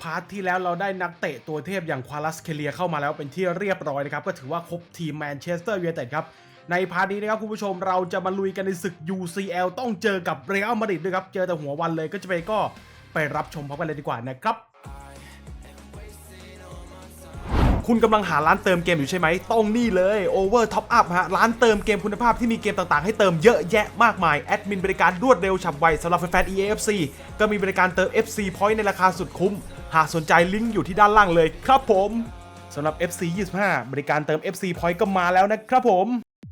พาร์ทที่แล้วเราได้นักเตะตัวเทพอย่างควาลัสเคเลียเข้ามาแล้วเป็นที่เรียบร้อยนะครับ ก็ถือว่าครบทีมแมนเชสเตอร์ยูไนเต็ดครับ ในพาร์ทนี้นะครับคุณผู้ชมเราจะมาลุยกันในศึก UCL ต้องเจอกับเรอัลมาดริดด้วยครับ เจอแต่หัววันเลยก็จะไปก็ไปรับชมพร้อมกันเลยดีกว่านะครับ คุณกำลังหาร้านเติมเกมอยู่ใช่ไหมต้องนี่เลย Over Top Up ฮะ ร้านเติมเกมคุณภาพที่มีเกมต่างๆ ให้เติมเยอะแยะมากมาย แอดมินบริการรวดเร็วฉับไวสำหรับแฟนๆ EAFC ก็มีบริการเติม FC Point ในราคาสุดคุ้ม หากสนใจลิงก์อยู่ที่ด้านล่างเลยครับผมสำหรับ FC 25 บริการเติม FC Point ก็มาแล้วนะครับผม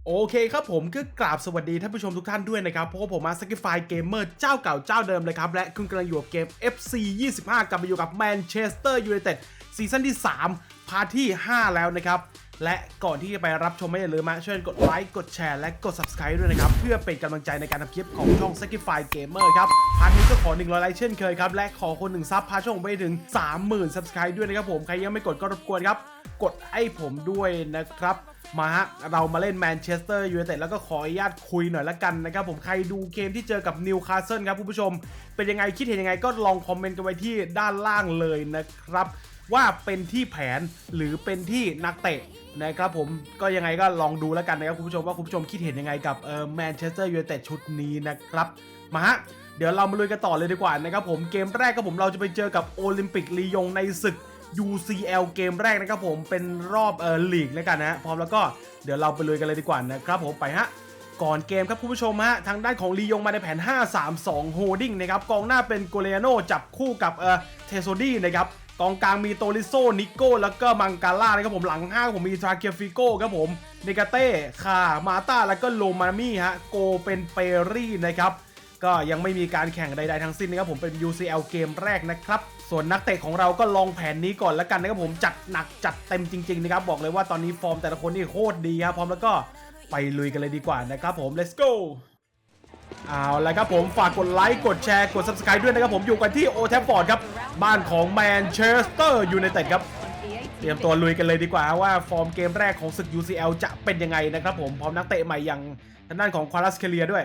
โอเคครับผมก็กราบสวัสดีท่านผู้ชมทุกท่านด้วยนะครับเพราะว่าผมมา Sacrifice Gamer เจ้าเก่าเจ้าเดิมเลยครับ และคุณกำลังอยู่กับเกม FC 25กลับมาอยู่กับ Manchester United ซีซั่นที่ 3 พาร์ทที่ 5 แล้วนะครับ และก่อนที่จะไปรับชมไม่อย่าลืมมาช่วยกดไลค์กดแชร์และกด Subscribe ด้วยนะครับ เพื่อเป็นกำลังใจในการทำคลิปของช่อง Sacrifice Gamer ครับ พาร์ทนี้ก็ขอ 100 ไลค์เช่นเคยครับ และขอคนหนึ่งซับพาช่องไปถึง 30,000 Subscribe ด้วยนะครับผม ใครยังไม่กดก็รบกวนครับ กดให้ผมด้วยนะครับมาฮะเรามาเล่นแมนเชสเตอร์ยูไนเต็ดแล้วก็ขออนุญาตคุยหน่อยละกันนะครับผมใครดูเกมที่เจอกับนิวคาสเซิลครับคุณผู้ชม เป็นยังไงคิดเห็นยังไงก็ลองคอมเมนต์กันไว้ที่ด้านล่างเลยนะครับ ว่าเป็นที่แผนหรือเป็นที่นักเตะนะครับผมก็ยังไงก็ลองดูแล้วกันนะครับคุณผู้ชมว่าคุณผู้ชมคิดเห็นยังไงกับเออแมนเชสเตอร์ยูไนเต็ดชุดนี้นะครับมาฮะเดี๋ยวเรามาลุยกันต่อเลยดีกว่านะครับผมเกมแรกก็ผมเราจะไปเจอกับโอลิมปิกลียงในศึก UCL เกมแรกนะครับผมเป็นรอบเออลีกแล้วกันนะพร้อมแล้วก็เดี๋ยวเราไปลุยกันเลยดีกว่านะครับผมไปฮะก่อนเกมครับคุณผู้ชมฮะทางด้านของลียงมาในแผน 5-3-2 โฮดิ้งนะครับกองหน้าเป็นโกเลโนจับคู่กับเออเทโซดี้นะครับ กองกลางมีโตลิโซนิโก้ แล้วก็มังกาล่านะครับผมหลังห้าผมมีทราเกียฟิโก้ครับผมเนกาเต้คามาตาแล้วก็โลมามี่ฮะโกเป็นเปรี่นะครับก็ยังไม่มีการแข่งใดๆทั้งสิ้นนะครับผมเป็น UCL เกมแรกนะครับ ส่วนนักเตะของเราก็ลองแผนนี้ก่อนแล้วกันนะครับผมจัดหนักจัดเต็มจริงๆนะครับบอกเลยว่าตอนนี้ฟอร์มแต่ละคนนี่โคตรดีครับพร้อมแล้วก็ไปลุยกันเลยดีกว่านะครับผม let's go เอาละครับผมฝากกดไลค์กดแชร์กด subscribe ด้วยนะครับผมอยู่กันที่โอแทฟฟอร์ดครับ บ้านของแมนเชสเตอร์ยูไนเต็ดครับ เตรียมตัวลุยกันเลยดีกว่าว่าฟอร์มเกมแรกของศึก UCL จะเป็นยังไงนะครับผมพร้อมนักเตะใหม่อย่างทางด้านของควาลัสเคเลียด้วย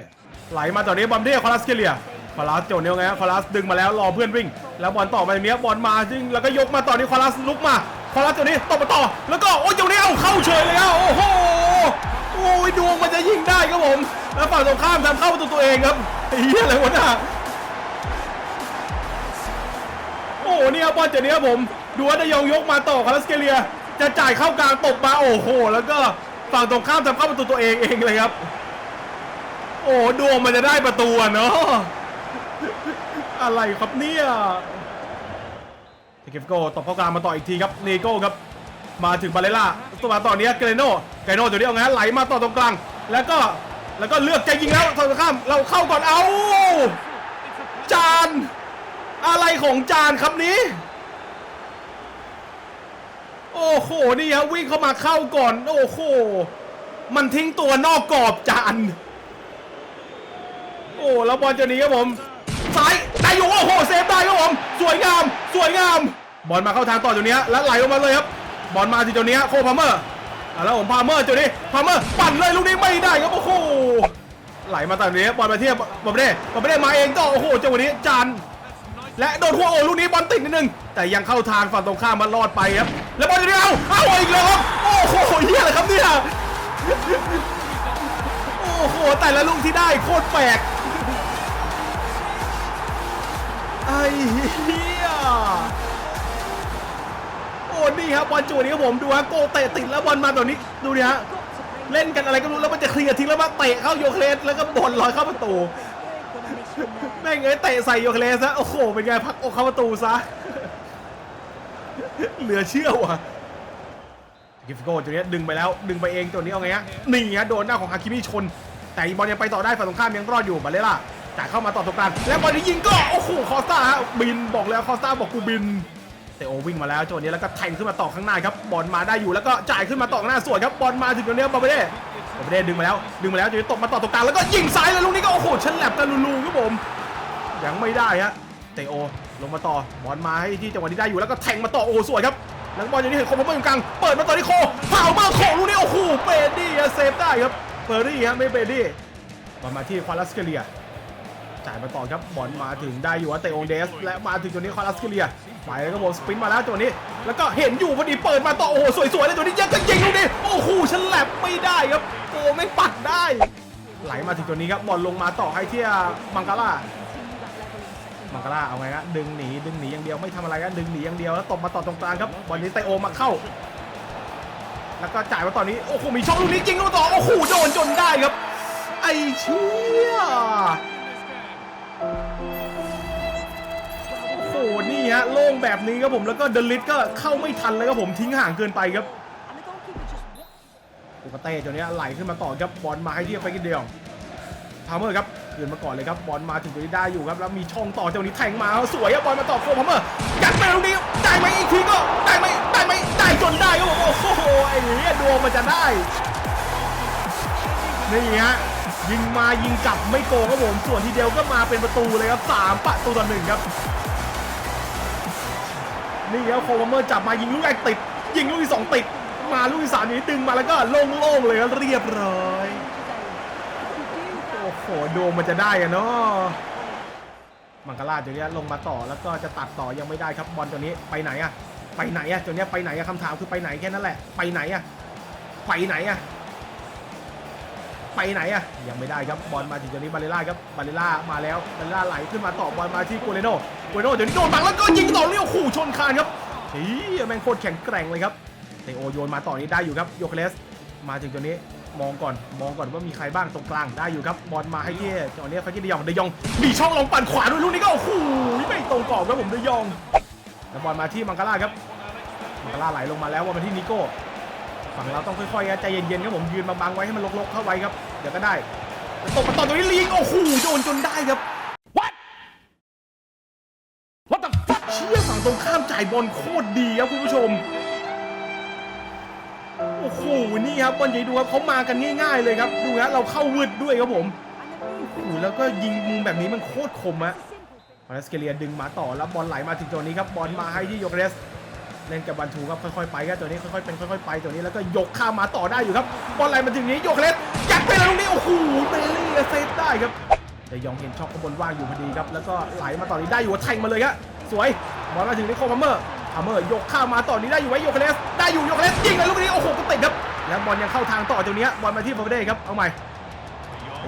ไหลมาตอนนี้บอลเดียควาลัสเคเลียควาลัสโจนเนียวไงควาลัสดึงมาแล้วรอเพื่อนวิ่ง แล้วบอลต่อมาอย่างนี้บอลมาดึงแล้วก็ยกมาต่อนี้ควาลัสลุกมาควาลัสตัวนี้ตบมาต่อ แล้วก็โอ้ยเจ้านี้เอาเข้าเฉยเลยอะโอ้โหโอ้ยดวงมันจะยิงได้ครับผม แล้วฝั่งตรงข้ามทำเข้าประตูตัวเองครับเหี้ยอะไรวะน่ะโอ้โหเนี่ยบอลเจานี้ครับผมดูว่าดยองยกมาต่อคาราสเกเลีย จะจ่ายเข้ากลางตกมาโอ้โห แล้วก็ฝั่งตรงข้ามทำเข้าประตูตัวเองเองเลยครับ โอ้ดวงมันจะได้ประตูอะเนาะอะไรครับเนี่ยเกฟโกตบเข้ากลางมาต่ออีกทีครับเนโก้ครับมาถึงบาเลล่าตัวมาต่อเนี้ยเกเรโน่เกเรโน่ตัวนี้เอาไงไหลมาต่อตรงกลาง แล้วก็ แล้วก็เลือกจะยิงแล้วฝั่งตรงข้าม เราเข้าก่อนเอาจาน อะไรของจานครับนี้ โอ้โห นี่ฮะวิ่งเข้ามาเข้าก่อน โอ้โห มันทิ้งตัวนอกกรอบจาน โอ้แล้วบอลจะหนีครับผมซ้ายได้อยู่โอ้โหเซฟได้ครับผม สวยงาม สวยงาม บอลมาเข้าทางต่อจุดนี้แล้วไหลลงมาเลยครับ บอลมาที่จุดนี้โคพาเมอร์ อะแล้วผมพาเมอร์จุดนี้พาเมอร์ปั่นเลยลูกนี้ไม่ได้ครับโอ้โหไหลมาตอนนี้บอลมาเทียบบอลไม่ได้บอลไม่ได้มาเองก็โอ้โหจังหวะนี้จานและโดนหัวโอ้ลูกนี้บอลติดนิดนึง แต่ยังเข้าทางฝั่งตรงข้ามมันรอดไปครับ แล้วบอลจะได้เอาเอาอีกแล้วครับโอ้โหเฮียอะไรครับเนี่ยโอ้โหแต่ละลูกที่ได้โคตรแปลกไอ้เฮีย โอ้นี่ครับบอลจูนี้ครับผมดูฮะโกเตะติดแล้วบอลมาตอนนี้ดูดิฮะเล่นกันอะไรก็รู้แล้วมันจะเคลียร์ทิ้งแล้วมาเตะเข้าโยเคเลสแล้วก็บอลลอยเข้าประตูแม่งเอ้ยเตะใส่โยเคเลสซะโอ้โหเป็นไงพักอกเข้าประตูซะเหลือเชื่อว่ะกิฟโก้ตัวนี้ดึงไปแล้วดึงไปเองตัวนี้เอาไงฮะนี่ฮะโดนหน้าของฮาคิมิชน แต่บอลยังไปต่อได้ฝั่งตรงข้ามยังรอดอยู่บาเลล่าแต่เข้ามาต่อตรงกลางแล้วบอลนี้ยิงก็โอ้โหคอสตาฮะบินบอกแล้วคอสตาบอกกูบิน ต่โอวิ่งมาแล้วจังหวะนี้แล้วก็แทงขึ้นมาต่อข้างหน้าครับบอลมาได้อยู่แล้วก็จ่ายขึ้นมาต่อข้างหน้าสวยครับบอลมาถึงตรงนี้บาเบเด้บาเบเด้ดึงมาแล้วดึงมาแล้วจะตบมาต่อตรงกลางแล้วก็ยิงซ้ายแล้วลูกนี้ก็โอ้โหฉันแหลบกันลูๆครับผมยังไม่ได้ฮะเตโอลงมาต่อบอลมาให้ที่จังหวะนี้ได้อยู่แล้วก็แทงมาต่อโอ้สวยครับแล้วบอลอย่างนี้เห็นโคมเบอร์อยู่กลางเปิดมาต่อที่โคเผาเบอร์โคลูกนี้โอ้โหเปรดี้เซฟได้ครับเปรดี้ฮะไม่เปรดี้บอลมาที่ควาลัสเกเลีย จ่ายมาต่อครับบอลมาถึงได้อยู่ว่าเตโองเดส และมาถึงตัวนี้คอรัสเกเลียไปแล้วครับผมสปินมาแล้วตัวนี้ แล้วก็เห็นอยู่พอดีเปิดมาต่อโอ้โหสวยๆเลยตัวนี้ยังก็ยิงลูกนี้โอ้โหฉลับไม่ได้ครับโอ้ไม่ปัดได้ ไหลมาถึงตัวนี้ครับบอลลงมาต่อให้ที่มังกาล่ามังกาล่าเอาไงครับดึงหนีดึงหนีอย่างเดียวไม่ทำอะไรก็ดึงหนีอย่างเดียวแล้วตบมาต่อตรงกลางครับบอลนี้ไตโอมาเข้า แล้วก็จ่ายมาตอนนี้โอ้โหมีช่องลูกนี้จริงลูกต่อโอ้โหโดนจนได้ครับ ไอ้เชี่ย ฮะโล่งแบบนี้ครับผมแล้วก็เดลิทก็เข้าไม่ทันเลยครับผมทิ้งห่างเกินไปครับอุกเต้ตัวเนี้ยไหลขึ้นมาต่อครับบอลมาให้ที่ไปกินเดียวพาเมอร์ครับคืนมาก่อนเลยครับบอลมาถึงตรงนี้ได้อยู่ครับแล้วมีช่องต่อเจ้านี้แทงมาสวยครับบอลมาต่อโฟร์พาเมอร์ยัดไปตรงนี้ได้ไหมอีกทีก็ได้ไหมได้ไหมได้จนได้ครับผมโอ้โหไอ้เนี้ยดวงมันจะได้นี่ฮะยิงมายิงกลับไม่โกงครับผมส่วนทีเดียวก็มาเป็นประตูเลยครับสามประตูต่อหนึ่งครับ นี่ครับโคลเมอร์จับมายิงลูกแรกติด ยิงลูกที่สองติด มาลูกที่สามนี้ดึงมาแล้วก็โล่งๆเลยครับเรียบร้อยโอ้โหดวงมันจะได้อะเนาะมังกราดตัวเนี้ยลงมาต่อแล้วก็จะตัดต่อยังไม่ได้ครับบอลตัวนี้ไปไหนอะไปไหนอะตัวเนี้ยไปไหนอะคำถามคือไปไหนแค่นั้นแหละ ไปไหนอะไปไหนอะ ไปไหนอะยังไม่ได้ครับบอลมาถึงตัวนี้บาเลล่าครับบาเลล่ามาแล้วบาเลล่าไหลขึ้นมาต่อบอลมาที่โกเรโนโกเรโนเดี๋ยวนี้โดนบังแล้วก็ยิงต่อเรียวขู่ชนคานครับเฮ้ยแมงโคตรแข็งแกร่งเลยครับเตโอโยนมาต่อนี้ได้อยู่ครับโยเคเลสมาถึงตัวนี้มองก่อนมองก่อนว่ามีใครบ้างตรงกลางได้อยู่ครับบอลมาให้ที่ตอนนี้ฟากิเดยองเดยองมีช่องลงปั่นขวาด้วยลูกนี้ก็โอ้โหไม่ตรงกรอบครับผมเดยองแล้วบอลมาที่มังกาล่าครับมังกาล่าไหลลงมาแล้วบอลมาที่นิโก้ ฝั่งเราต้องค่อยๆใจเย็นๆครับผมยืนมาบังไว้ให้มันลกๆเข้าไว้ครับเดี๋ยวก็ได้ตกมาต่อตัวนี้ลีกโอ้โหโดนจนได้ครับ What What the fuck เชี่ยฝั่งตรงข้ามจ่ายบอลโคตรดีครับคุณผู้ชมโอ้โหนี่ครับบอลใหญ่ดูครับเขามากันง่าย ๆ เลยครับ ดูฮะเราเข้าวืดด้วยครับผมโอ้โหแล้วก็ยิงมุมแบบนี้มันโคตรคมอะพาราสเกเลียดึงมาต่อแล้วบอลไหลมาถึงตัวนี้ครับบอลมาให้ที่โยเกเรส เล่นกับบันทูครับค่อยๆไปครับตัวนี้ค่อยๆเป็นค่อยๆไปตัวนี้แล้วก็ยกข้ามมาต่อได้อยู่ครับบอลไหลมาถึงนี้โยกเรสยัดไปแล้วตรงนี้โอ้โหเบลลี่เซฟได้ครับแต่ยองเห็นช่องข้างบนว่างอยู่พอดีครับแล้วก็ไหลมาต่อนี้ได้อยู่แทงมาเลยครับสวยบอลมาถึงนิโคลพัมเมอร์พัมเมอร์ยกข้ามมาต่อนี้ได้อยู่ไว้โยเคเลสได้อยู่โยเคเลสยิงเลยลูกนี้โอ้โหก็ติดครับแล้วบอลยังเข้าทางต่อจากนี้บอลมาที่ฟอร์เดครับเอาใหม่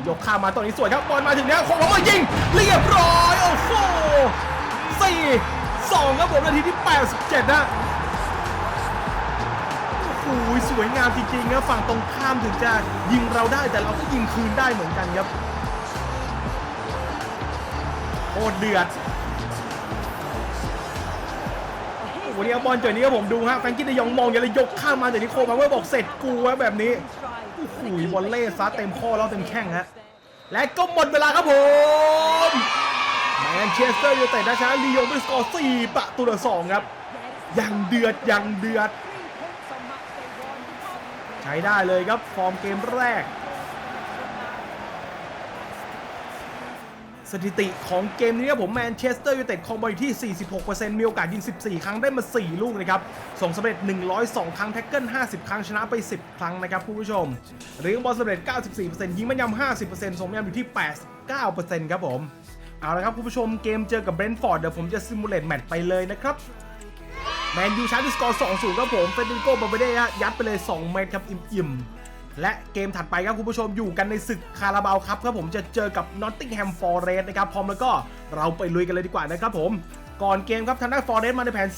ยกข้ามมาต่อนี้สวยครับบอลมาถึงนี้โคลพัมเมอร์ยิงเรียบร้อยโอ้โหสี่สองครับผมนาทีที่ 87นะ โอ้โหสวยงามจริงๆนะฝั่งตรงข้ามถึงจะยิงเราได้แต่เราก็ยิงคืนได้เหมือนกันครับโคตรเดือดโอ้โหเนี่ยบอลเจอนี้ครับผมดูฮะแฟงกี้เดยองมองอย่าเลยยกข้ามมาเดี๋ยนี้โคมาเวอร์บอกเสร็จกูวะแบบนี้โอ้โหบอลเล่ซัดเต็มข้อแล้วเต็มแข้งฮะและก็หมดเวลาครับผมแมนเชสเตอร์ยูไนเต็ดนะชนะลียงด้วยสกอร์4ประตูต่อ2ครับยังเดือดยังเดือด ใช้ได้เลยครับ ฟอร์มเกมแรก สถิติของเกมนี้ครับผมแมนเชสเตอร์ยูไนเต็ดคองบอลอยู่ที่ 46%มีโอกาสยิง 14 ครั้งได้มา 4 ลูกนะครับ ส่งสำเร็จ 102 ครั้ง แท็กเกิล 50 ครั้งชนะไป 10 ครั้งนะครับผู้ผู้ชมเลี้ยงบอลสำเร็จ 94%ยิงแม่นยำ 50%ส่งแม่นยำอยู่ที่ 89%ครับผม เอาละครับคุณผู้ชมเกมเจอกับเบรนท์ฟอร์ดเดี๋ยวผมจะซิมูเลตแมตช์ไปเลยนะครับ แมนยูชนะด้วยสกอร์2-0ครับผมเฟเดริโกบาเบเดะยัดไปเลย 2 เมตรครับอิ่มๆ และเกมถัดไปครับคุณผู้ชมอยู่กันในศึกคาราบาวครับครับผมจะเจอกับนอตติงแฮมฟอร์เรสนะครับพร้อมแล้วก็เราไปลุยกันเลยดีกว่านะครับผม ก่อนเกมครับทางด้านฟอร์เรสมาในแผน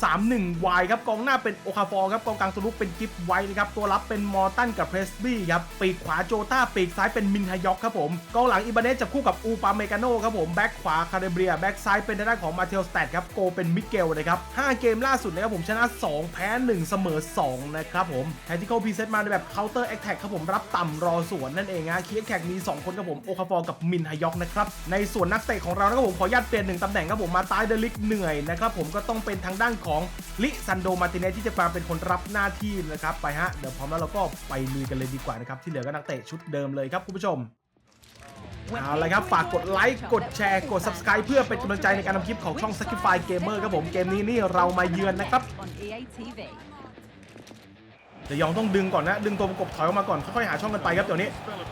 4-2-3-1 y ครับกองหน้าเป็นโอคาฟอร์ครับกองกลางตัวลุกเป็นกิฟไวท์นะครับตัวรับเป็นมอร์ตันกับเพรสบี้ครับปีกขวาโจต้าปีกซ้ายเป็นมินฮยอกครับผมกองหลังอิบาเนสจับคู่กับอูปาเมกาโนครับผมแบ็กขวาคาเดเบียแบ็กซ้ายเป็นทางด้านของมาเทลสแตดครับโกเป็นมิเกลนะครับ5เกมล่าสุดนะครับผมชนะ 2 แพ้ 1 เสมอ 2 นะครับผมแทนที่เขาพรีเซตมาในแบบเคาน์เตอร์แอคแท็กครับผมรับต่ำรอสวนนั่นเองฮะคีแอคแท็กมี 2 คนครับผมโอคาฟอร์กับมินฮยอกนะครับในส่วนนักเตะของเรานะครับผมขออนุญาตเปลี่ยนหนึ่งตำแหน่งครับผมมาตายเดลิกเหนื่อยนะครับผมก็ต้องเป็นทางด้านของลิซันโดมาติเนสที่จะมาเป็นคนรับหน้าที่นะครับไปฮะเดี๋ยวพร้อมแล้วเราก็ไปลุยกันเลยดีกว่านะครับที่เหลือก็นักเตะชุดเดิมเลยครับคุณผู้ชมเอาละครับ ฝากกดไลค์ กดแชร์ กด subscribe เพื่อเป็นกำลังใจในการทำคลิปของช่อง Sacrifice Gamer ครับผม เกมนี้นี่เรามาเยือนนะครับเดี๋ยวยองต้องดึงก่อนนะ ดึงตัวประกบถอยออกมาก่อน ค่อยๆหาช่องกันไปครับเดี๋ยวนี้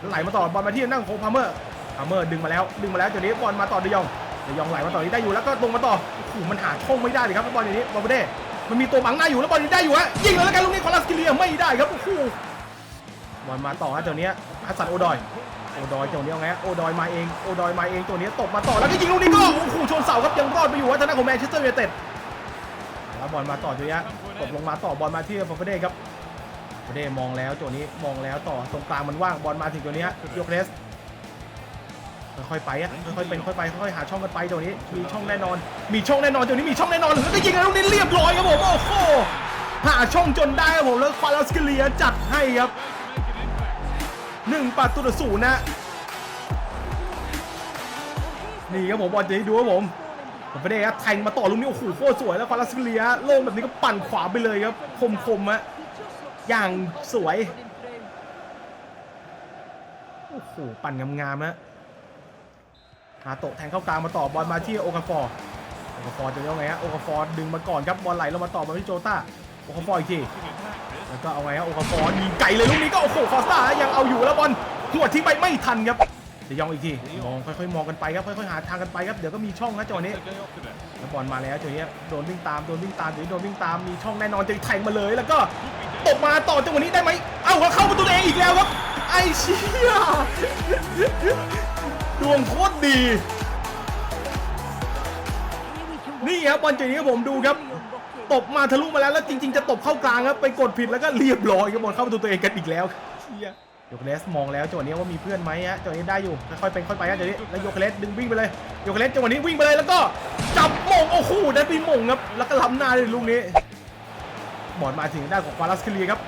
ไหลมาต่อบอลมาที่นั่งโคพาเมอร์พามเมอร์ดึงมาแล้ว ดึงมาแล้วจังหวนี้บอลมาต่อเดยอง เดยองไหลมาต่อนี้ได้อยู่แล้วก็ลงมาต่อโอ้โหมันหาช่องไม่ได้เลยครับบอลอย่างนี้บอลเบ้มันมีตัวบังหน้าอยู่แล้วบอลยังได้อยู่ฮะยิงเลยแล้วกันลูกนี้คอลัสกิเลียไม่ได้ครับโอ้โหบอลมาต่อฮะจังหวนี้ฮัสซันโอดอยโอดอยจัวนี้เอาไงโอดอยมาเองโอดอยมาเองตัวนี้ตบมาต่อแล้วก็ยิงลูกนี้ก็โอ้โหชนเสาครับยังรอดไปอยู่ว่าทางด้านของแมนเชสเตอร์ยูไนเต็ดแล้วบอลมาต่อจัวนี้ตบลงมาต่อบอลมาที่ฟอร์เด้ครับฟอร์เด้มองแล้วตัวนี้มองแล้วต่อตรงกลางมันว่างบอลมาถึงตัวนี้ฮะยกเลส ค่อยๆไปอะค่อยๆเป็นค่อยๆไปค่อยๆหาช่องกันไปตัวนี้มีช่องแน่นอน มีช่องแน่นอนตัวนี้มีช่องแน่นอนแล้วก็ยิงแล้วลูกนี้เรียบร้อยครับผมโอ้โหหาช่องจนได้ครับผมแล้วควาลัสกิเลียจัดให้ครับหนึ่งประตูต่อศูนย์นะนี่ครับผมบอลจะให้ดูครับผมผมไปได้ครับแทงมาต่อลูกนี้โอ้โหโคตรสวยแล้วควาลัสเลียโล่งแบบนี้ก็ปั่นขวาไปเลยครับคมคมๆฮะอย่างสวยโอ้โหปั่นงามๆฮะ หาโตะแทงเข้ากลางมาต่อบอลมาที่โอกาฟอร์โอกาฟอร์จะยังไงฮะโอกาฟอร์ดึงมาก่อนครับบอลไหลลงมาต่อมาที่โจต้าโอกาฟอร์อีกทีแล้วก็เอาไงฮะโอกาฟอร์ยิงไกลเลยลูกนี้ก็โอ้โหคอสตายังเอาอยู่แล้วบอลหัวทิ้งไปไม่ทันครับเดี๋ยวยองอีกทีมองค่อยๆมองกันไปครับค่อยๆหาทางกันไปครับเดี๋ยวก็มีช่องนะจังหวะนี้แล้วบอลมาแล้วจังหวะนี้โดนวิ่งตามโดนวิ่งตามเดี๋ยวโดนวิ่งตามมีช่องแน่นอนจะแทงมาเลย แล้วก็ตบมาต่อจังหวะนี้ได้ไหมเอ้าเข้าประตูเองอีกแล้วครับไอ้เชี่ย ดวงโคตรดี นี่ครับบอลจังหวะนี้ครับผมดูครับ ตบมาทะลุมาแล้วแล้วจริง ๆ จะตบเข้ากลางครับไปกดผิดแล้วก็เรียบร้อยครับบอลเข้าประตูตัวเองกันอีกแล้วเชี่ยโยกเลสมองแล้วจังหวะนี้ว่ามีเพื่อนไหมฮะจังหวะนี้ได้อยู่ค่อยๆเป็นค่อยไปฮะจังหวะนี้แล้วโยกเลสดึงวิ่งไปเลยโยกเลสจังหวะนี้วิ่งไปเลยแล้วก็จับมงโอ้โหได้ไปมงครับแล้วก็ล้ำหน้าเลยลูกนี้บอลมาถึงด้านของควาลัสเคลียครับ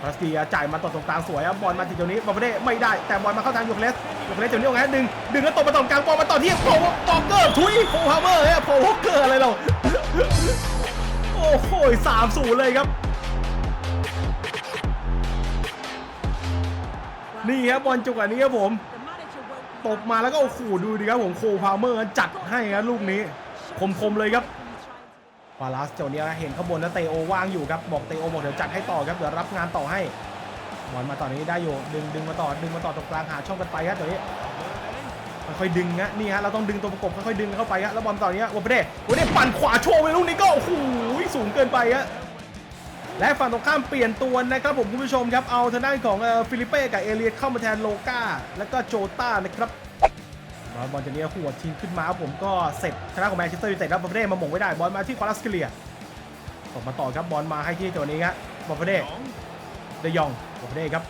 ควาลัสเคลียจ่ายมาต่อตรงกลางสวยครับบอลมาถึงตรงนี้บอลไม่ได้ไม่ได้แต่บอลมาเข้าทางยกเลสยกเลสจังหวะนี้เอาไงดึงดึงแล้วตบมาตรงกลางบอลมาต่อที่โพวอกเกอร์ทุยโพฮาร์เมอร์ฮะโพวอกเกอร์อะไรเราโอ้โหสามศูนย์เลยครับ นี่ครับบอลจังหวะนี้ครับผม ตบมาแล้วก็โอ้โหดูดิครับผมโคพาวเมอร์จัดให้ครับลูกนี้ คมๆเลยครับ ฟาลัสเจ้าเนี้ยเห็นข้างบนแล้วเตโอว่างอยู่ครับบอกเตโอบอกเดี๋ยวจัดให้ต่อครับเดี๋ยวรับงานต่อให้บอลมาต่อนี้ได้อยู่ดึงดึงมาต่อดึงมาต่อตรงกลางหาช่องกันไปครับเดี๋ยวนี้ค่อยดึงนะนี่ฮะเราต้องดึงตัวประกบค่อยดึงเข้าไปครับแล้วบอลต่อนี้วันเดวันเดปั่นขวาโชว์ไปลูกนี้ก็โอ้โหสูงเกินไปฮะและฝั่งตรงข้ามเปลี่ยนตัวนะครับผมคุณผู้ชมครับเอาทางด้านของฟิลิปเป้กับเอเลียเข้ามาแทนโลกาแล้วก็โจต้านะครับ บอลจากนี้หัวทีมขึ้นมาครับผมก็เสร็จชนะของแมนเชสเตอร์ยูไนเต็ดครับบอลเดมาหม่งไม่ได้บอลมาที่ควาลัสเกเลียตกมาต่อครับบอลมาให้ที่ตัวนี้ครับบอลเดเดยองบอลเดครับ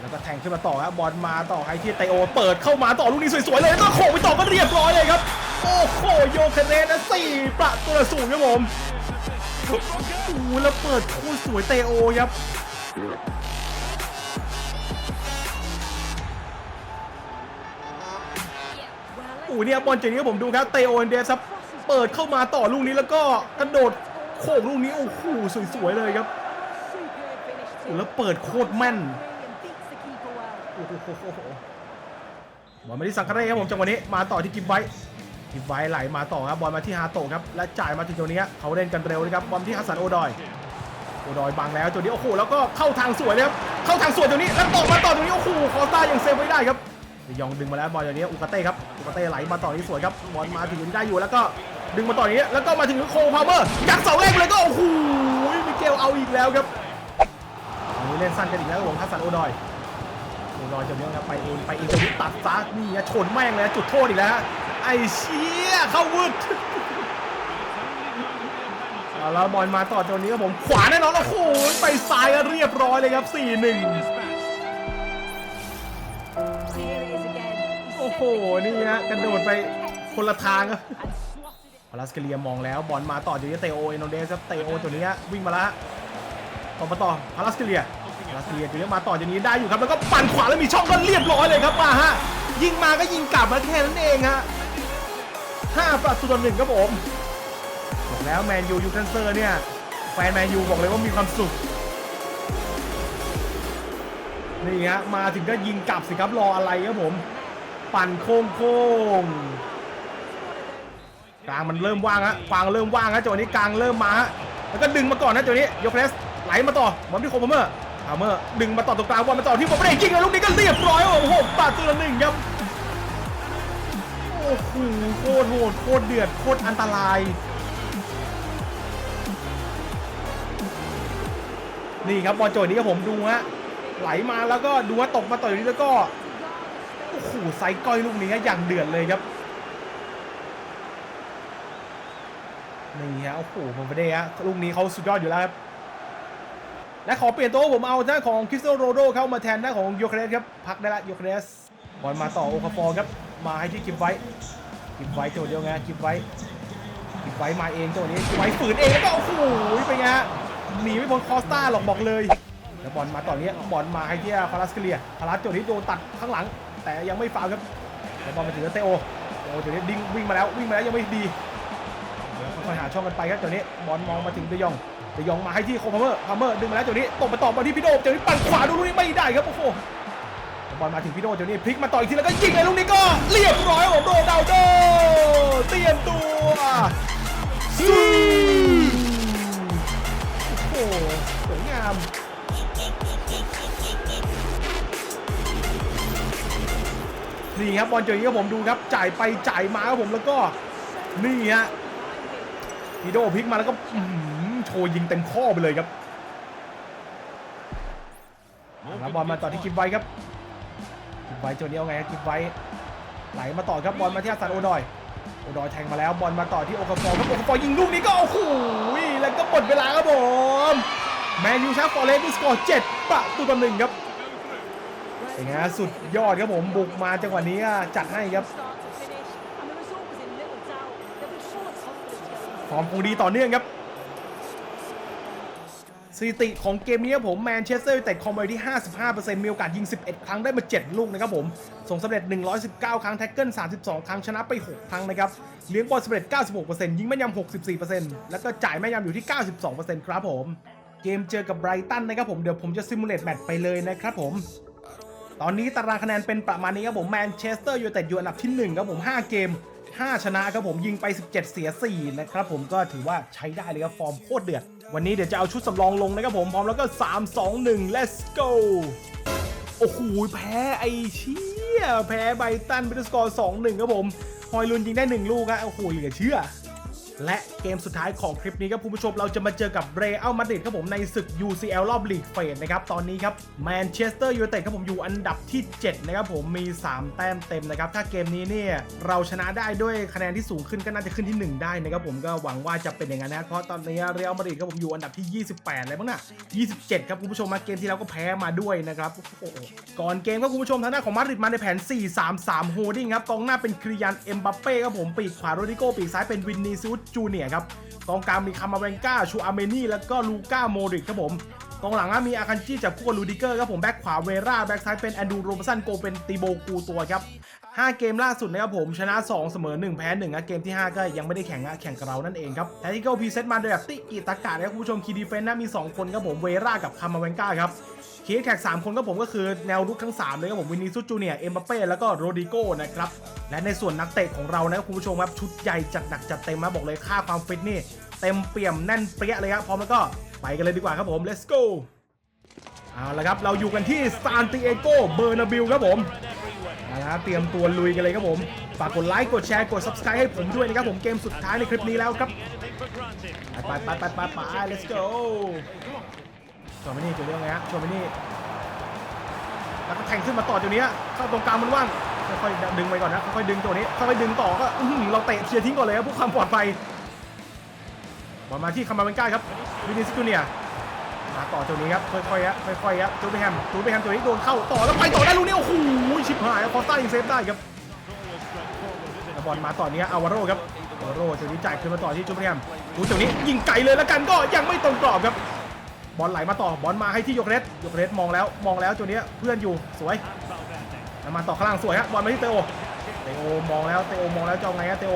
แล้วก็แทงขึ้นมาต่อครับบอลมาต่อให้ที่ไตโอ เปิดเข้ามาต่อลูกนี้สวยๆเลยแล้วก็โขกไปต่อก็เรียบร้อยเลยครับ โอ้โหโยเคเนนะสี่ประตูต่อศูนย์ครับผมโอ้โหแล้วเปิดโคตรสวยเตโอครับ อ้โหเนี่ยบอลเจ๋งที่ผมดูครับเตโอเอนเดสครับเปิดเข้ามาต่อลูกนี้แล้วก็กระโดดโขกลูกนี้โอ้โหสวยๆเลยครับแล้วเปิดโคตรแม่นบอลมาที่สังคาเร่ครับผมจังหวะนี้มาต่อที่กิฟไว้กิฟไว้ไหลมาต่อครับบอลมาที่ฮาโตะครับและจ่ายมาถึงตรงนี้เขาเล่นกันเร็วนะครับบอลที่ฮัสันโอดอยโอดอยบังแล้วตัวนี้โอ้โหแล้วก็เข้าทางสวยเลยครับเข้าทางสวยตัวนี้แล้วต่อมาต่อตรงนี้โอ้โหคอสตายังเซฟไว้ได้ครับ ดยองดึงมาแล้วบอลอย่างนี้อุกาเต้ครับอุกาเต้ไหลมาต่อที่สวยครับบอลมาถึงได้อยู่แล้วก็ดึงมาต่ออย่างนี้แล้วก็มาถึงโคพาวเวอร์ยัดเสาแรกเลยก็โอ้โหมิเกลเอาอีกแล้วครับอันนี้เล่นสั้นกันอีกแล้วครับผมฮัสสันโอดอยโอ้รอยจะเนี้ยครับไปเองไปเองจะตัดซะนี่ชนแม่งเลยจุดโทษอีกแล้วไอ้เชี่ยเข้าวืดเอาแล้วบอลมาต่อตัวนี้ครับผมขวาแน่นอนโอ้โหไปซ้ายเรียบร้อยเลยครับ4-1 ห นี่ฮะกระโดดไปคนละทางครับพลัสเกเลียมองแล้วบอลมาต่อจากนี้เตโอเอโนเดสครับเตโอตัวนี้วิ่งมาละต่อมาต่อพลัสเกเลียพลัสเกเลียตัวนี้มาต่อจากนี้ได้อยู่ครับแล้วก็ปั่นขวาแล้วมีช่องก็เรียบร้อยเลยครับมาฮะยิงมาก็ยิงกลับมาแค่นั้นเองฮะห้าประตูต่อหนึ่งครับผมบอกแล้วแมนยูยูทันเซอร์เนี่ยแฟนแมนยูบอกเลยว่ามีความสุขนี่ฮะมาถึงก็ยิงกลับสิครับรออะไรครับผม ปั่นโค้งโค้งๆกลางมันเริ่มว่างฮะกลางเริ่มว่างฮะจังหวะนี้กลางเริ่มมาฮะแล้วก็ดึงมาก่อนนะจังหวะนี้ยกเลสไหลมาต่อบอลที่โคมเมอร์อาเมอร์ดึงมาต่อตรงกลางบอลมาต่อที่บอลไม่ได้ยิงแล้วลูกนี้ก็เรียบร้อยโอ้โหปาดตัวละหนึ่งครับโอ้โหโคตรโหดโคตรเดือดโคตรอันตราย นี่ครับบอลโจทย์นี้ครับผมดูฮะไหลมาแล้วก็ดูว่าตกมาต่อยนี้แล้วก็ โอ้โหไซก้อยลูกนี้ฮะอย่างเดือดเลยครับนี่ฮะโอ้โหผมไม่ได้ฮะลูกนี้เขาสุดยอดอยู่แล้วครับและขอเปลี่ยนตัวผมเอาหน้าของคริสโตโรโดเข้ามาแทนหน้าของโยเคเรสครับพักได้ละโยเคเรสบอลมาต่อโอคาฟอร์ครับมาให้ที่กิฟไว้กิฟไว้โจทย์เดียวไงกิฟไว้กิฟไว้มาเองโจทย์นี้กิฟไว้ฝืนเองแล้วก็โอ้โหเป็นไงหนีไม่พ้นคอสตาหรอกบอกเลยแล้วบอลมาต่อนนี้ยบอลมาให้ที่พาราสเกเลียพาราสโจนี้โดนตัดข้างหลัง แต่ยังไม่ฟาวครับบอลมาถึงเตโอเตโอตัวนี้ดิ้งวิ่งมาแล้ววิ่งมาแล้วยังไม่ดีค่อยหาช่องกันไปครับตัวนี้บอลมองมาถึงเดยองเดยองมาให้ที่โคพาเมอร์พาเมอร์ดึงมาแล้วตัวนี้ตบมาต่อบอลที่พี่โดตัวนี้ปั่นขวาดูลูกนี้ไม่ได้ครับโอ้โหบอลมาถึงพี่โดตัวนี้พลิกมาต่ออีกทีแล้วก็ยิงเลยลูกนี้ก็เรียบร้อยของโรนัลโดเตรียมตัวซูโอ้โหสวยงาม นี่ครับบอลเจออย่างนี้ครับผมดูครับ จ่ายไปจ่ายมาครับผมแล้วก็นี่ฮะพีโดพลิกมาแล้วก็โชว์ยิงเต็มข้อไปเลยครับแล้วบอลมาต่อที่กิฟไว้ครับกิฟไว้ตัวนี้เอาไงกิฟไว้ไหลมาต่อครับบอลมาที่อาสันโอดอยโอดอยแทงมาแล้วบอลมาต่อที่โอกาฟอร์ครับโอกาฟอร์ยิงลูกนี้ก็โอ้โหแล้วก็หมดเวลาครับผมแมนยูชนะฟอร์เรสต์สกอร์7ประตูต่อหนึ่งครับ เป็นไงสุดยอดครับผมบุกมาจังหวะนี้จัดให้ครับฟอร์มคงดีต่อเนื่องครับสถิติของเกมนี้ครับผมแมนเชสเตอร์ยูไนเต็ดคอมไปที่ 55%มีโอกาสยิง 11 ครั้งได้มา 7 ลูกนะครับผมส่งสำเร็จ 119 ครั้ง แท็กเกิล 32 ครั้งชนะไป 6 ครั้งนะครับ เลี้ยงบอลสำเร็จ 96%ยิงแม่นยำ 64%แล้วก็จ่ายแม่นยำอยู่ที่ 92%ครับผม เกมเจอกับไบรตันนะครับผม เดี๋ยวผมจะซิมูเลตแมตช์ไปเลยนะครับผม ตอนนี้ตารางคะแนนเป็นประมาณนี้ครับผมแมนเชสเตอร์ยูไนเต็ดอยู่อันดับที่1ครับผม 5 เกม 5 ชนะครับผมยิงไป 17 เสีย 4 นะครับผมก็ถือว่าใช้ได้เลยครับ ฟอร์มโคตรเดือด วันนี้เดี๋ยวจะเอาชุดสำรองลงนะครับผม พร้อมแล้วก็ 3 2 1 let's go โอ้โหแพ้ไอเชี่ยแพ้ไบตันเป็นสกอร์2-1ครับผมฮอยลุนยิงได้ 1 ลูกฮะโอ้โหเหลือเชื่อ และเกมสุดท้ายของคลิปนี้ครับคุณผู้ชมเราจะมาเจอกับเรอัลมาดริดครับผมในศึก UCL รอบลีกเฟสนะครับตอนนี้ครับแมนเชสเตอร์ยูไนเต็ดครับผมอยู่อันดับที่ 7 นะครับผมมี 3 แต้มเต็มนะครับ ถ้าเกมนี้เนี่ยเราชนะได้ด้วยคะแนนที่สูงขึ้นก็น่าจะขึ้นที่ 1 ได้นะครับผมก็หวังว่าจะเป็นอย่างนั้นนะเพราะตอนนี้เรอัลมาดริดครับผมอยู่อันดับที่ 28เลยมั้งน่ะ27 ครับคุณผู้ชมมาเกมที่แล้วก็แพ้มาด้วยนะครับโอ้โหก่อนเกมครับคุณผู้ชมทางหน้าของมาดริดมาในแผน 4-3-3โฮดดิ้งครับกองหน้าเป็นคริยันเอ็มบัปเป้ครับผมปีกขวาโรดิโกปีกซ้ายเป็นวินนีซูสจูเนียครับกองกลางมีคามาเวนกาชูอาเมนี่แล้วก็ลูก้าโมดริกครับผมกองหลังมีอาคันจิจับคู่กับลูดิเกอร์ครับผมแบ็คขวาเวราแบ็คซ้ายเป็นแอนดูโรบสันโกเป็นตีโบกูตัวครับ 5 เกมล่าสุดนะครับผมชนะ 2 เสมอ 1 แพ้1นะเกมที่ 5 ก็ยังไม่ได้แข่งนะแข่งกับเรานั่นเองครับแทที่ก็พีเซตมาโดยแบบติกิตากานะครับคุณผู้ชมคีดีเฟนนะมี 2 คนครับผมเวรากับคามาเวนก้าครับเคสแขก3 คนก็ผมก็คือแนวรุกทั้ง 3 เลยครับผมวินิซุจูเนียเอ็มบัปเป้แล้วก็โรดิโก้นะครับและในส่วนนักเตะของเรานะครับคุณผู้ชมครับชุดใหญ่จัดหนักจัดเต็มมาบอกเลยค่าความฟิตนี่เต็มเปี่ยมแน่นเปรี้ยเลยครับพร้อมแล้วก็ไปกันเลยดีกว่าครับผม let's go เอาละครับ เราอยู่กันที่ซานติเอโกเบอร์นาบิลครับผม เอาละเตรียมตัวลุยกันเลยครับผมฝากกดไลค์กดแชร์กด subscribe ให้ผมด้วยนะครับผมเกมสุดท้ายในคลิปนี้แล้วครับไปไปไปไปไป let's go ชวนไปนี่จุดเรื่องไงฮะชวนไปนี่แล้วก็แทงขึ้นมาต่อจุดนี้เข้าตรงกลางมันว่างค่อยๆดึงไปก่อนนะค่อยๆดึงตัวนี้ค่อยๆดึงต่อก็เราเตะเคลียร์ทิ้งก่อนเลยครับเพื่อความปลอดภัยบอลมาที่คามาเวนก้าครับวินิสจูเนีย มาต่อตัวนี้ครับค่อยๆฮะค่อยๆฮะจูเบแฮมจูเบแฮมตัวนี้โดนเข้าต่อแล้วไปต่อได้ลูกนี้โอ้โหชิบหายคอสต้ายังเซฟได้ครับบอลมาต่อเนี้ยอาวาโรครับอาวาโรตัวนี้จ่ายคืนมาต่อที่จูเบแฮมดูตัวนี้ยิงไกลเลยแล้วกันก็ยังไม่ตรงกรอบครับบอลไหลมาต่อบอลมาให้ที่โยกเรสโยกเรสมองแล้วมองแล้วตัวเนี้เพื่อนอยู่สวยมาต่อข้างล่างสวยฮะบอลมาที่เตโอเตโอมองแล้วเตโอมองแล้วจะเอาไงฮะเตโอ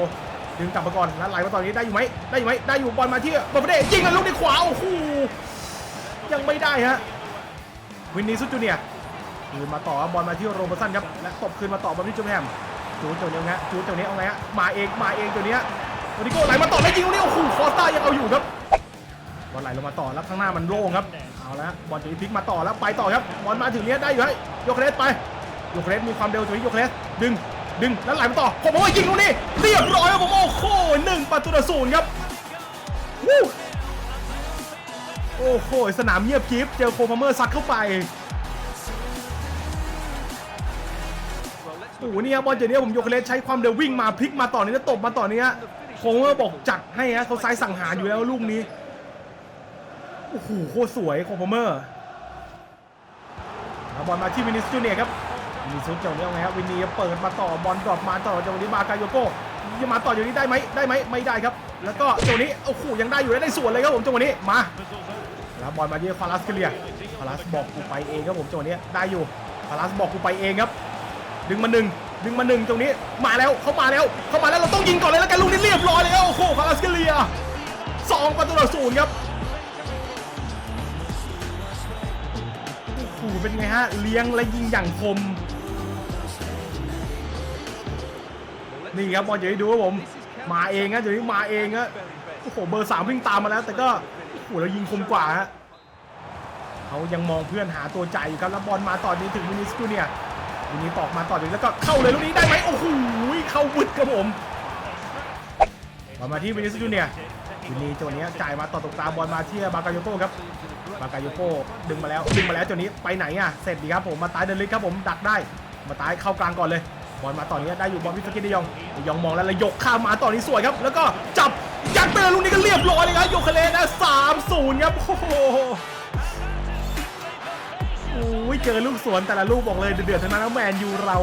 ดึงกลับมาก่อนแล้วไหลมาตอนนี้ได้อยู่ไหมได้อยู่ไหมได้อยู่บอลมาที่บอลไม่ได้ยิงกันลูกในขวาโอ้โห ยังไม่ได้ฮะวินนี่ซุจูเนียคืนมาต่อบอลมาที่โรบสันครับและตบคืนมาต่อบอลที่จูแฮมจูเจ้าเนี้ยฮะจูเจ้าเนี้ยเอาไงฮะมาเองมาเองตัวเนี้ยโรดิโก้ไหลมาต่อแล้วยิงลูกนี้โอ้โหฟอสตายังเอาอยู่ครับบอลไหลลงมาต่อแล้วข้างหน้ามันโล่งครับเอาละบอลจะพลิกมาต่อแล้วไปต่อครับบอลมาถึงเนี้ยได้อยู่ให้ยเครสไปยเครสมีความเร็วตัวนี้ยเครสดึงดึงแล้วไหลมาต่อผมว่ายิงลูกนี้เรียบร้อยครับผมโอ้โหหนึ่งประตูต่อศูนย์ครับ โอ้โห สนามเงียบกริฟเจอโคพาเมอร์ซัดเข้าไปโอ้โหเนี่ยบอลเจนี้ผมโยกเลสใช้ความเร็ววิ่งมาพลิกมาต่อนี้แล้วตบมาต่อนี้ฮะโคพาเมอร์บอกจัดให้ฮะเขาซ้ายสั่งหารอยู่แล้วลูกนี้โอ้โหโคตรสวยโคพาเมอร์บอลมาที่วินิสจูเนียครับวินิสจูเนียไงครับวินนี่เปิดมาต่อบอลดรอปมาต่อจากวันนี้มากาโยโก้จะมาต่ออย่างนี้ได้ไหมได้ไหมไม่ได้ครับ แล้วก็จังหวะนี้โอ้โหยังได้อยู่ได้ส่วนเลยครับผมจังหวะนี้มา แล้วบอลมาที่ฟารัสเกเลียฟารัสบอกกูไปเองครับผมจังหวะนี้ได้อยู่ฟารัสบอกกูไปเองครับ ดึงมาหนึ่งดึงมาหนึ่งตรงนี้มาแล้วเขามาแล้วเขามาแล้วเราต้องยิงก่อนเลยแล้วกันลูกนี้เรียบร้อยเลยโอ้โหฟารัสเกเลียสองประตูต่อศูนย์ครับโอ้โหเป็นไงฮะเลี้ยงและยิงอย่างคมนี่ครับบอลจะให้ดูครับผม มาเองฮะเดี๋ยวนี้มาเองฮะโอ้โหเบอร์สามวิ่งตามมาแล้ว แต่ก็ โอ้โหเรายิงคมกว่าฮะเขายังมองเพื่อนหาตัวจ่ายอยู่ครับแล้วบอลมาต่อนี้ถึงวินิสกูเนี่ยวินิตอกมาต่อนี้แล้วก็เข้าเลยลูกนี้ได้ไหมโอ้โหเข้าวุดครับผมบอลมาที่วินิสจูเนียร์วินีตัวนี้จ่ายมาต่อตรงกลางบอลมาที่บากาโยโก้ครับบากาโยโก้ดึงมาแล้วดึงมาแล้วตัวนี้ไปไหนอะเสร็จดีครับผมมาตายเดินลึกครับผมดักได้ มาตายเข้ากลางก่อนเลยบอลมาต่อนนี้ได้อยู่บอลวิสกินได้ยองได้ยองมองแล้วแล้วยกข้ามมาต่อนนี้สวยครับ แล้วก็จับ ยัดไปเลยลูกนี้ก็เรียบร้อยเลยครับโยคาเลนะสามศูนย์ครับ โอ้โหโอ้ยเจอลูกสวนแต่ละลูกบอกเลยเดือดๆทั้งนั้นแล้วแมนยูเรา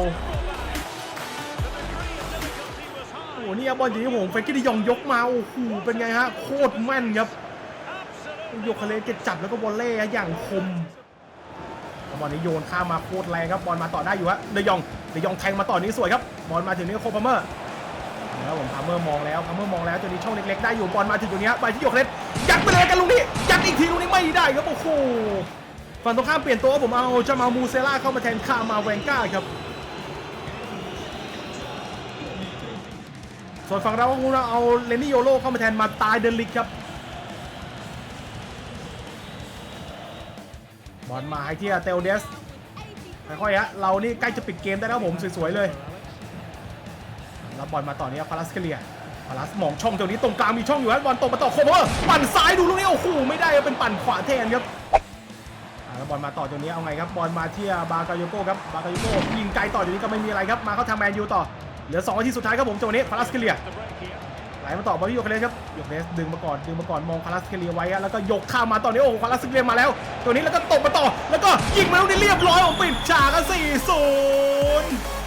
โอ้โหนี่ครับบอลอย่างนี้ผมเฟกกี้ด้ยองยกมา โอ้โหเป็นไงฮะ โคตรแม่นครับโยคาเลสเก็บจับแล้วก็วอลเล่อย่างคมบอลนี้โยนข้ามมาโคตรแรงครับบอลมาต่อได้อยู่ฮะเดยองเดยองแทงมาต่อนี้สวยครับบอลมาถึงนี้โคพาเมอร์ แล้วผมพามเมอร์มองแล้วพามเมอร์มองแล้วตัวนี้ช่องเล็กๆได้อยู่บอลมาถึงตรงนี้ไปที่โยคาเลสยัดไปเลยกันลุงนี้ยัดอีกทีลุงนี้ไม่ได้ครับโอ้โหฝั่งตรงข้ามเปลี่ยนตัวผมเอาจามามูเซล่าเข้ามาแทนคามาแวนก้าครับส่วนฝั่งเราก็เอาเลนนี่โยโลเข้ามาแทนมาตายเดนลิกครับบอลมาให้ที่เตลเดสค่อยๆฮะเรานี่ใกล้จะปิดเกมได้แล้วผมสวยๆเลย แล้วบอลมาต่อนี้ฟารัสเกเลียฟารัสมองช่องตรงนี้ตรงกลางมีช่องอยู่ฮะบอลตกมาต่อโคเวอร์ปั่นซ้ายดูลูกนี้โอ้โหไม่ได้เป็นปั่นขวาแทนครับแล้วบอลมาต่อตรงนี้เอาไงครับบอลมาที่บากาโยโก้ครับบากาโยโก้ยิงไกลต่ออยู่นี้ก็ไม่มีอะไรครับมาเข้าทางแมนยูต่อเหลือ2นาทีสุดท้ายครับผมจังหวะนี้ฟารัสเกเลียไหลมาต่อบอลที่โยกเลสครับโยกเลสดึงมาก่อนดึงมาก่อนมองคาราสเคเลียไว้แล้วก็ยกข้ามมาตอนนี้โอ้โหคาราสเคเลียมาแล้ว ตัวนี้แล้วก็ตบมาต่อ แล้วก็ยิงมาลูกนี้เรียบร้อยผมปิดฉากกัน4 0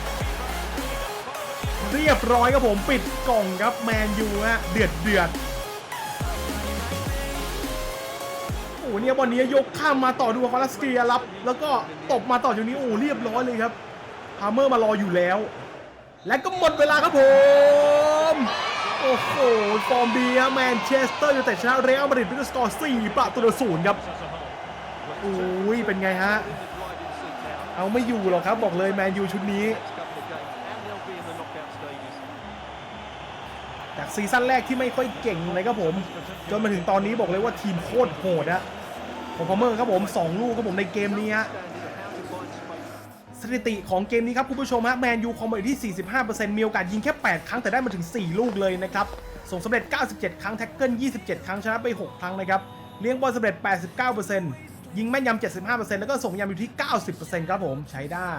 เรียบร้อยครับผมปิดกล่องครับแมนยูฮะเดือดเดือดโอ้โหเนี่ยบอลนี้ยกข้ามมาต่อดูคาราสเคเลียรับ แล้วก็ตบมาต่อตรงนี้โอ้เรียบร้อยเลยครับฮาร์เมอร์มารออยู่แล้ว และก็หมดเวลาครับผมโอ้โหฟอร์มดีฮะแมนเชสเตอร์ยูไนเต็ดชนะเรอัลมาดริดด้วยสกอร์4ประตูต่อศูนย์ครับโอ้ยเป็นไงฮะเอาไม่อยู่หรอกครับบอกเลยแมนยูชุดนี้ จากซีซั่นแรกที่ไม่ค่อยเก่งเลยครับผม จนมาถึงตอนนี้บอกเลยว่าทีมโคตรโหดอะผมพอมเมอร์ครับผม 2 ลูกครับผมในเกมนี้ฮะสถิติของเกมนี้ครับคุณผู้ชมฮะแมนยูคอมบอที่ 45%มีโอกาสยิงแค่ 8 ครั้งแต่ได้มาถึง 4 ลูกเลยนะครับส่งสำเร็จ 97 ครั้งแท็กเกิล 27 ครั้งชนะไป 6 ครั้งนะครับเลี้ยงบอลสำเร็จ 89%ยิงแม่นยำ75%แล้วก็ส่งยำอยู่ที่ 90%ครับผมใช้ได้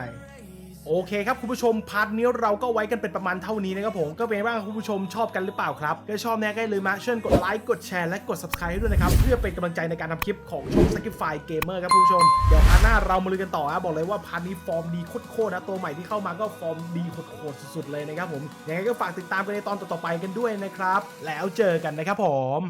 โอเคครับคุณผู้ชมพาร์ทนี้เราก็ไว้กันเป็นประมาณเท่านี้นะครับผมก็เป็นไงบ้าคุณผู้ชมชอบกันหรือเปล่าครับถ้าชอบแน่ก็อย่าลืมมาเชิญกดไลค์กดแชร์และกด subscribe ให้ด้วยนะครับเพื่อเป็นกำลังใจในการทำคลิปของช่อง s k i f y Gamer ครับคุณผู้ชมเดี๋ยวพาร์ทหน้าเรามาลุยกันต่อนะบอกเลยว่าพาร์ทนี้ฟอร์มดีโคตรๆนะตัวใหม่ที่เข้ามาก็ฟอร์มดีโคตรๆสุดๆเลยนะครับผมยังไงก็ฝากติดตามกันในตอนต่อๆไปกันด้วยนะครับแล้วเจอกันนะครับผม